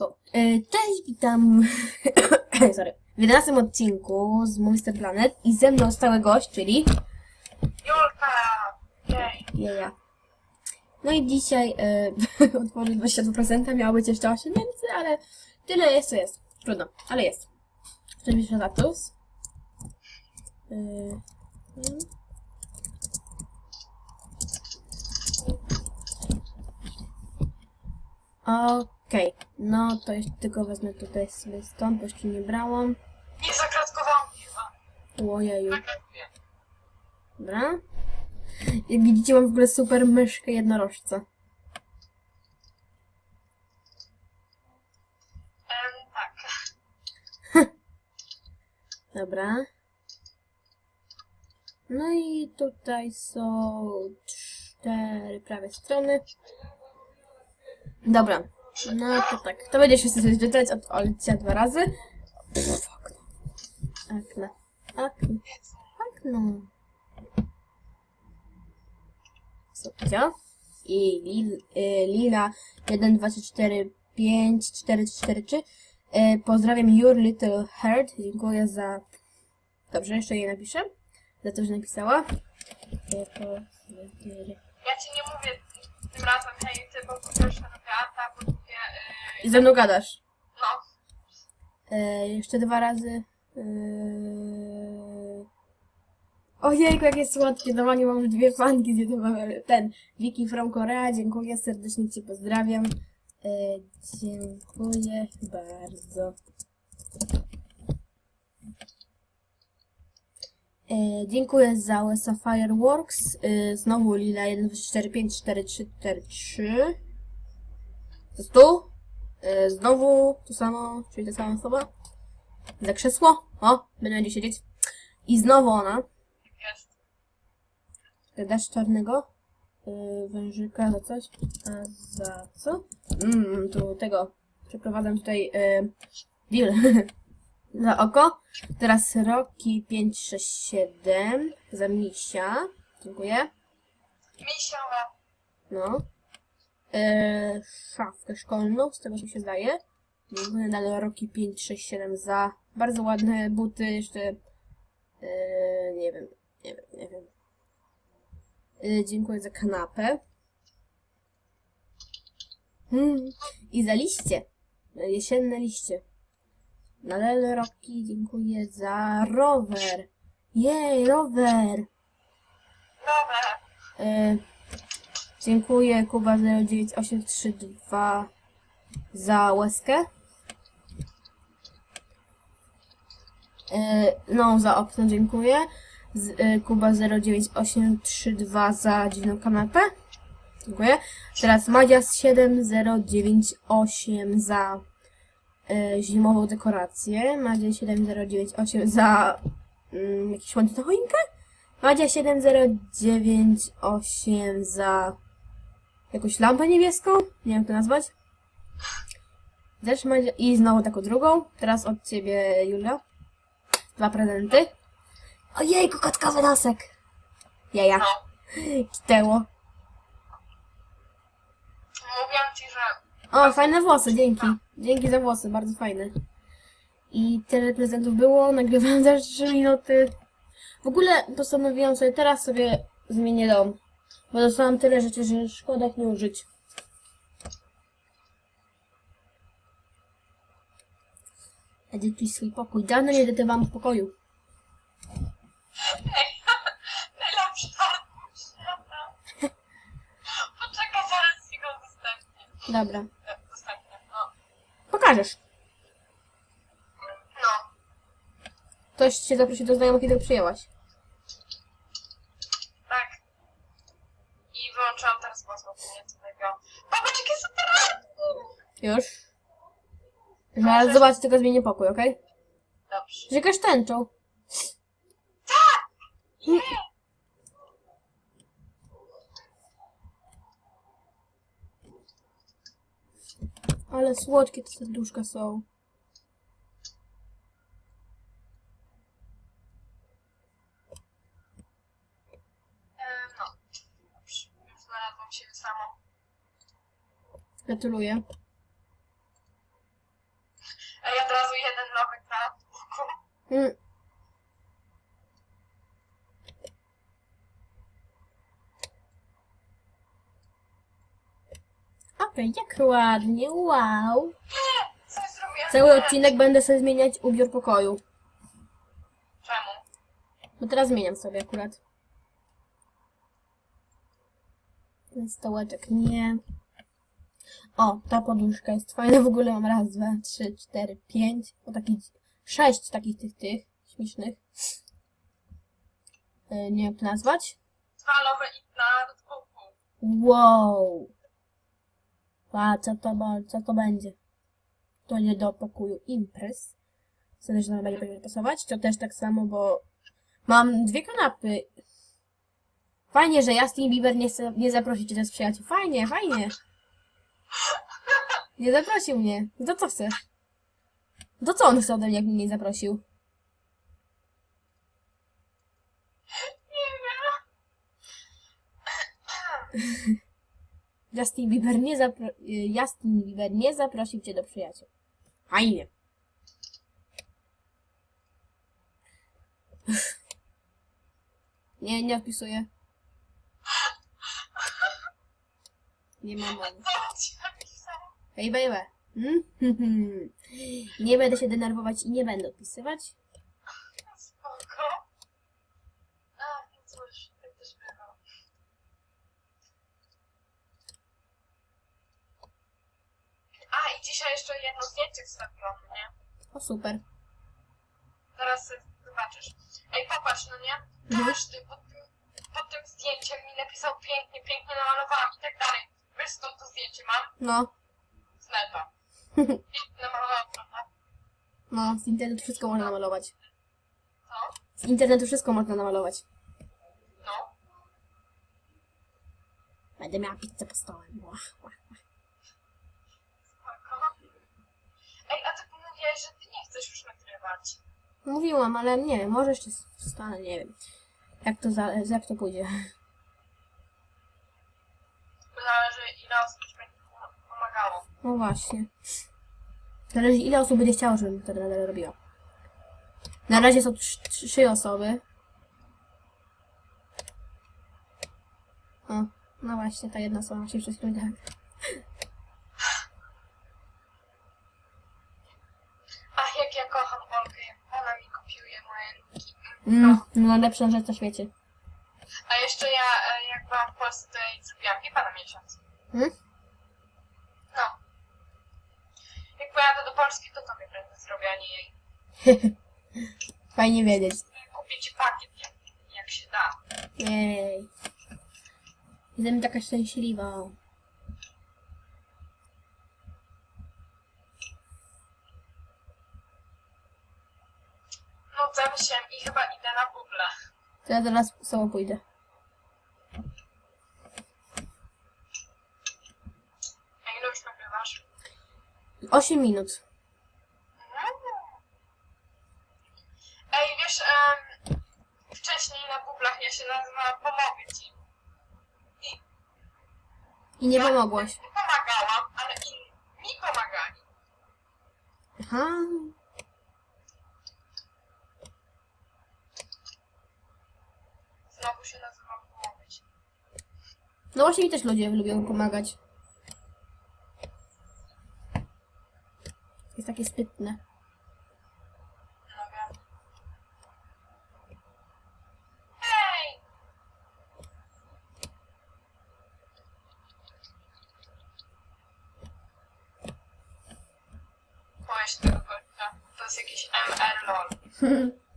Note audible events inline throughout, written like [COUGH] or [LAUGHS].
To, e, cześć, witam [COUGHS] sorry, w 11 odcinku z Monster Planet i ze mną stały gość, czyli Julka! Jej. Jeja. No i dzisiaj e, [LAUGHS] otworzyć 22%, miało być jeszcze 8 miesięcy, ale tyle jest, co jest. Trudno, ale jest. Oczywiście za plus. E, mm. Okej, no to jeszcze tylko wezmę tutaj sobie stąd, bo jeszcze nie brałam. Nie zakratkowałam chyba. Ojeju. Zakratuję. Dobra. Jak widzicie, mam w ogóle super myszkę jednorożca. Tak. [LAUGHS] Dobra. No i tutaj są cztery prawie strony. Dobra. No to tak. To będzie się sobie czytać od Olcia dwa razy. Pff, okno. Okno. Okno. Okno. I y, Lila 1, 2, 3, 4, 5, 4, 3, 4, 3. Y, pozdrawiam Your Little Heart. Dziękuję za... Dobrze, jeszcze jej napiszę. Za to, że napisała. Ja ci nie mówię tym razem hej ty, bo pierwsze ze mną gadasz. no. E, jeszcze dwa razy. E... Ojejku, jakie słodkie. Normalnie mam już dwie fanki. gdzie to mamy Ten, Wiki from Korea. Dziękuję, serdecznie Cię pozdrawiam. E, dziękuję bardzo. E, dziękuję za USA Fireworks. E, znowu Lila 1, 4, 5, 4, 3, 4, 3. To jest tu? E, Znowu to samo, czyli ta sama osoba. Za krzesło. O, będzie siedzieć. I znowu ona. Jest. Dasz czarnego. Yy, wężyka za coś. A za co? Mmm, tu tego. Przeprowadzam tutaj yy, deal. [LAUGHS] za oko. Teraz Roki 5, 6, 7. Za misia. Dziękuję. Misiowa. No. Eee, szafkę szkolną, z tego co się zdaje. Dalej Roki 5, 6, 7 za bardzo ładne buty, jeszcze eee, nie wiem, nie wiem, nie wiem. Eee, dziękuję za kanapę. Hmm. I za liście. Jesienne liście. Nadal Roki, dziękuję za rower. Jej, rower. Dobra. E, dziękuję Kuba 09832 za łezkę. E, no, za okno dziękuję. Z, e, Kuba 09832 za dziwną kanapę. Dziękuję. Teraz Madzias 7098 za e, zimową dekorację. Madzia 7098 za jakiś ładny na choinkę. Madzia 7098 za jakąś lampę niebieską. Nie wiem jak to nazwać. Madzia... I znowu taką drugą. Teraz od ciebie, Julia. Dwa prezenty. Ojejku, kotkowy nosek. Jaja. No. Kitęło. Mówiłam ci, że... O, fajne włosy, dzięki. Dzięki za włosy, bardzo fajne. I tyle prezentów było, nagrywałem za 3 minuty. W ogóle postanowiłam sobie, teraz sobie zmienię dom. Bo dostałam tyle rzeczy, że szkoda ich nie użyć. Edytuj swój pokój. Dane nie edytowałam [LAUGHS] w pokoju. Najlepsza. Poczekaj, zaraz ci go udostępnię. Dobra. Udostępnię, no. Pokażesz. No. Ktoś cię zaprosi do znajomych, kiedy przyjęłaś. Tak. I wyłączyłam teraz głos, bo nie tutaj go. Popatrz, jakie super! Już. Zaraz zobacz, tylko zmienię pokój, okej? Dobrze. Że jakaś tęczą. Ale słodkie te serduszka są. E, no. Dobrze. Gratuluję. Mm. Okej, jak ładnie, wow. Cały odcinek będę sobie zmieniać ubiór pokoju. Czemu? Bo teraz zmieniam sobie akurat. Ten stołeczek nie. O, ta poduszka jest fajna. W ogóle mam raz, dwa, trzy, cztery, pięć. O takich sześć takich tych tych śmiesznych. E, nie wiem jak nazwać. Dwa nowe i na dodatku. Wow. A co to, co to będzie? To nie do pokoju imprez. Sądzę, że nam będzie pasować. To też tak samo, bo mam dwie kanapy. Fajnie, że Justin Bieber nie, chce- nie zaprosił cię do przyjaciół. Fajnie, fajnie. Nie zaprosił mnie. To co chcesz? To co on chce ode mnie, jak mnie nie zaprosił? Nie wiem. [LAUGHS] Justin Bieber nie zapro... y, Justin Bieber nie zaprosił cię do przyjaciół. Fajnie. Nie, nie odpisuję. Nie mam mowy. Hej, baby. Hmm? [LAUGHS] Nie będę się denerwować i nie będę odpisywać. Spoko. A, no cóż, tak też bywa. A, i dzisiaj jeszcze jedno zdjęcie wstawiłam, nie? O, super. Zaraz zobaczysz. Ej, popatrz, no nie? Mhm. Każdy pod tym, pod tym zdjęciem mi napisał pięknie, pięknie namalowałam i tak dalej. Wiesz skąd to zdjęcie mam? No, Z neta. [LAUGHS] Pięknie namalowałam, prawda? no, z internetu wszystko można namalować. Co? Z internetu wszystko można namalować. No. Będę miała pizzę pod stołem. Łach, łach. Spoko. Ej, a ty mówiłeś, że ty nie chcesz już nagrywać. Mówiłam, ale nie wiem, może jeszcze wstanę, nie wiem. Jak to, za, jak to pójdzie. Zależy ile osób ci będzie pom- pomagało. No właśnie. Zależy ile osób będzie chciało, żebym to nadal robiła. Na razie są trz- trzy osoby. O, no właśnie, ta jedna osoba się przez chwilę tak. Jak ja kocham Olkę, jak ona mi kopiuje moje linki. Mm, no najlepsza rzecz na świecie. A jeszcze ja, e, jak byłam w Polsce, to ja jej zrobiłam pipa na miesiąc. Hmm? No. Jak pojadę do Polski, to tobie będę zrobiła, a nie jej. [LAUGHS] Fajnie wiedzieć. Kupię ci pakiet, jak, jak się da. Jej. Jestem taka szczęśliwa. Nudzę się i chyba idę na Google. To ja zaraz z sobą pójdę. A ile już nagrywasz? 8 minut. Ej, wiesz, em, wcześniej na Google'ach ja się nazywałam Pomogę Ci. I nie pomogłaś. Nie pomagałam, ale inni mi pomagali. Aha. Znowu się nazywam Pomogę Ci. No właśnie mi też ludzie lubią pomagać. Jest takie spytne. To jest jakiś MR LOL. [LAUGHS]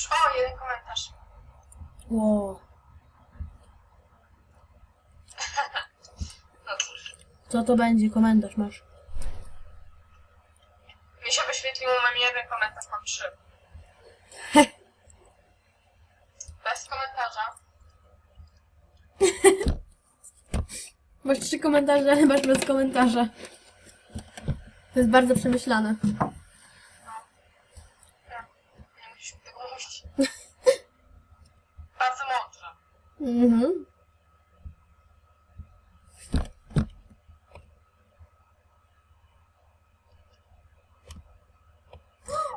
Cóż, o, jeden komentarz. Wow. [LAUGHS] No cóż. Co to będzie? Komentarz masz. Mi się wyświetliło, mam jeden komentarz, mam trzy. [LAUGHS] Bez komentarza. [LAUGHS] Masz trzy komentarze, ale masz bez komentarza. To jest bardzo przemyślane. Mhm.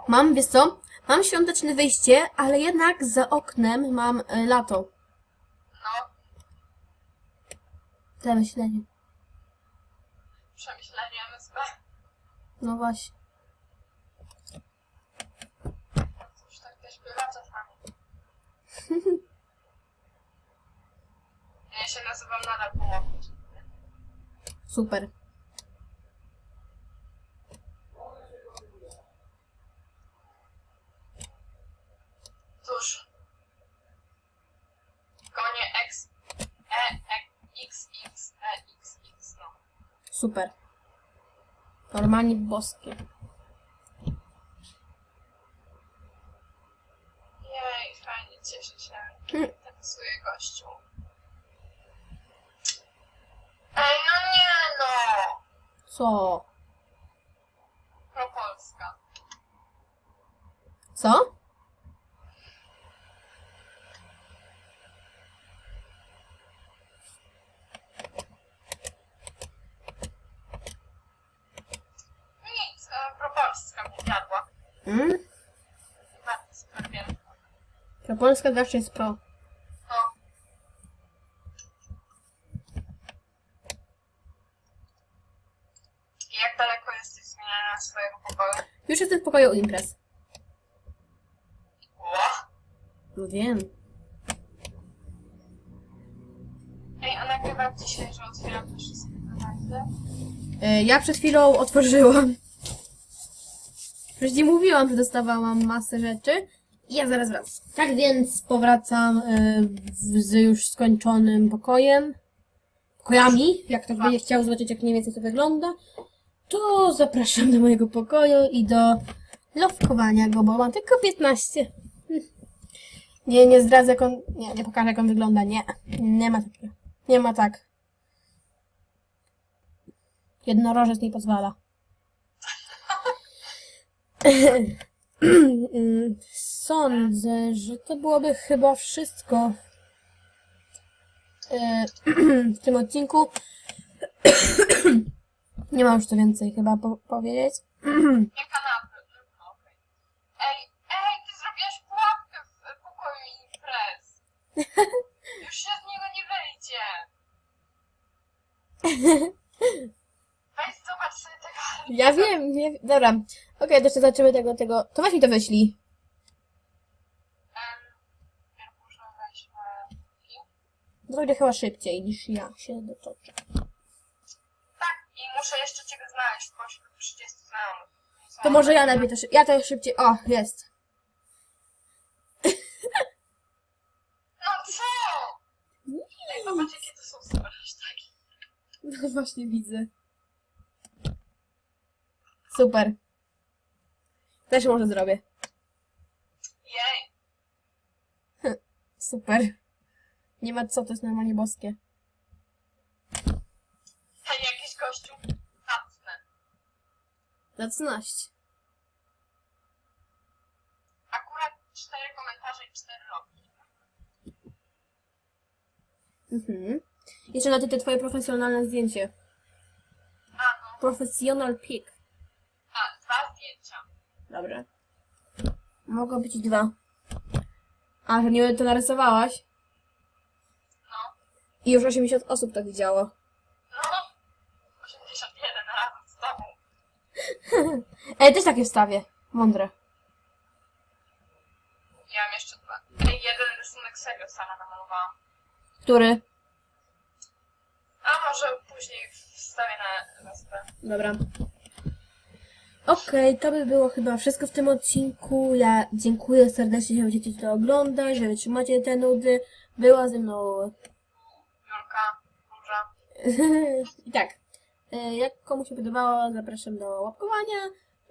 Mam, wiesz co? Mam świąteczne wyjście, ale jednak za oknem mam y, lato. No, Zamyślenie. przemyślenie MSB. No właśnie. Cóż, tak też bywa czasami. [LAUGHS] Ja się nazywam nadal Pomowicz. Super. Cóż. Konie X, E, E, X, X, E, X, X, no. Super. Normalnie boskie. Jej, fajnie, cieszę się. Hmm. Taksuje gościu. Ej, no nie no! Co? Propolska. Co? Nic, e, propolska mnie jadła. Mm? Bardzo super Polska zawsze jest pro. No. I jak daleko jesteś z zmieniania swojego pokoju? Już jestem w pokoju imprez. Ła! No wiem. Ej, a nagrywam dzisiaj, że otwieram te wszystkie tematy. E, Ja przed chwilą otworzyłam. Przecież nie mówiłam, że dostawałam masę rzeczy. I ja zaraz wracam. Tak więc powracam e, w- z już skończonym pokojem. Pokojami. Jak ktoś będzie chciał zobaczyć, jak mniej więcej to wygląda, to zapraszam do mojego pokoju i do lowkowania go, bo mam tylko 15. Hm. Nie, nie zdradzę, jak on... Nie, nie pokażę, jak on wygląda. Nie. Nie ma takiego. Nie ma tak. Jednorożec nie pozwala. [CLEARS THROAT] Sądzę, że to byłoby chyba wszystko e, [CLEARS THROAT] w tym odcinku. [CLEARS THROAT] Nie mam już co więcej chyba po powiedzieć. [CLEARS THROAT] Nie kanapy. No, okej. Ej, ej, ty zrobiłaś pułapkę w pokoju imprez. [LAUGHS] Już się z niego nie wyjdzie. [LAUGHS] Weź zobacz sobie tego. Ja wiem, nie, dobra. Okej, to jeszcze zobaczymy tego, tego. To weź mi to wyślij. Em, na... To będzie chyba szybciej niż ja się dotoczę. Muszę jeszcze ciebie znaleźć spośród 30 znajomych. To może ja najpierw to Ja to szybciej. O, jest. No co? Ej, zobacz jakie to są super hashtagi. No właśnie widzę. Super. Też może zrobię. Jej. Super. Nie ma co, to jest normalnie boskie. 15. Akurat cztery komentarze i cztery roki. Mhm. Jeszcze na te twoje profesjonalne zdjęcie. A, no. Professional pic. A, dwa zdjęcia. Dobra. Mogą być dwa. A, że nie to narysowałaś? No. I już 80 osób tak widziało. [LAUGHS] Ej, też takie wstawię. Mądre. Ja mam jeszcze dwa. Jeden rysunek serio sama namalowałam. Który? A może później wstawię na respę. Dobra. Okej, to by było chyba wszystko w tym odcinku. Ja dziękuję serdecznie, że będziecie to oglądać, że wytrzymacie te nudy. Była ze mną Julka, Róża. [LAUGHS] I tak, jak komuś się podobało, zapraszam do łapkowania.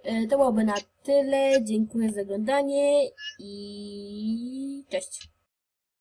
E, To byłoby na tyle. Dziękuję za oglądanie i cześć.